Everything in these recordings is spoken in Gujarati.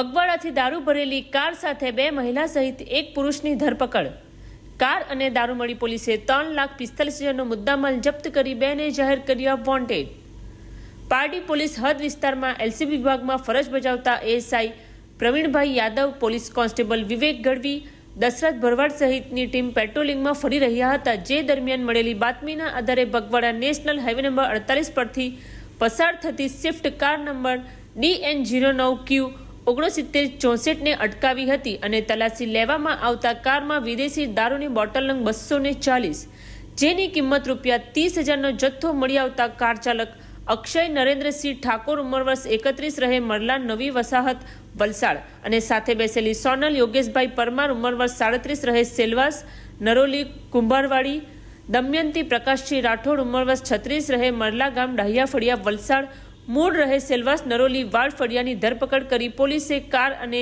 ગોધરામાંથી દારૂ ભરેલી કાર સાથે બે મહિલા સહિત એક પુરુષની ધરપકડ. કાર અને દારૂમળી પોલીસે ત્રણ લાખ પિસ્તાલીસ હજારનો મુદ્દામાલ જપ્ત કરી બેને જાહેર કર્યા વોન્ટેડ. પારડી પોલીસ હદ વિસ્તારમાં એલસીબી વિભાગમાં ફરજ બજાવતા ASI Pravinbhai Yadav, police constable Vivek Gadhvi, Dashrath Bharwad સહિતની ટીમ પેટ્રોલિંગમાં ફરી રહ્યા હતા, જે દરમિયાન મળેલી બાતમીના આધારે બગવાડા નેશનલ હાઈવે નંબર અડતાલીસ પરથી પસાર થતી Swift car number DN zero નવ ક્યુ ઓગણસિત્તેર ચોસઠને અટકાવી હતી અને તલાશી લેવામાં આવતા કારમાં વિદેશી દારૂની બોટલ નંગ બસો ને ચાલીસ, જેની કિંમત રૂપિયા ત્રીસ હજારનો જથ્થો મળી આવતા કાર ચાલક અક્ષય નરેન્દ્રસિંહ ઠાકોર ઉંમર વર્ષ એકત્રીસ રહે મરલા નવી વસાહત વલસાડ અને સાથે બેસેલી સોનલ યોગેશભાઈ પરમાર ઉંમર વર્ષ સાડત્રીસ રહે સેલવાસ, નરોલી કુંભારવાડી, દમયંતી પ્રકાશસિંહ રાઠોડ ઉંમર વર્ષ છત્રીસ રહે મરલા ગામ ડાહિયા ફળિયા વલસાડ મૂળ રહે સેલવાસ નરોલી વાડ ફળિયાની ધરપકડ કરી પોલીસે કાર અને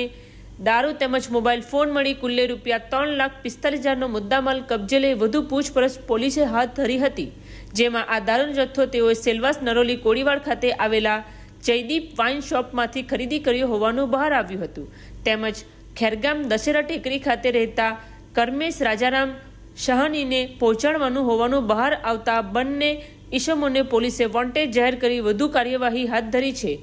દારૂ તેમજ મોબાઈલ ફોન મળી કુલ્લે રૂપિયા ત્રણ લાખ પિસ્તાલીસ હજારનો મુદ્દામાલ કબજે લઈ વધુ પૂછપરછ પોલીસે હાથ ધરી હતી. જેમાં આ દારૂનો જથ્થો તેઓએ સેલવાસ નરોલી કોળીવાડ ખાતે આવેલા જયદીપ વાઇન શોપમાંથી ખરીદી કર્યો હોવાનું બહાર આવ્યું હતું. તેમજ ખેરગામ દશેરા ટેકરી ખાતે રહેતા કરમેશ રાજારામ શહાનીને પહોંચાડવાનું હોવાનું બહાર આવતા બંને ઈસમોને પોલીસે વોન્ટેડ જાહેર કરી વધુ કાર્યવાહી હાથ ધરી છે.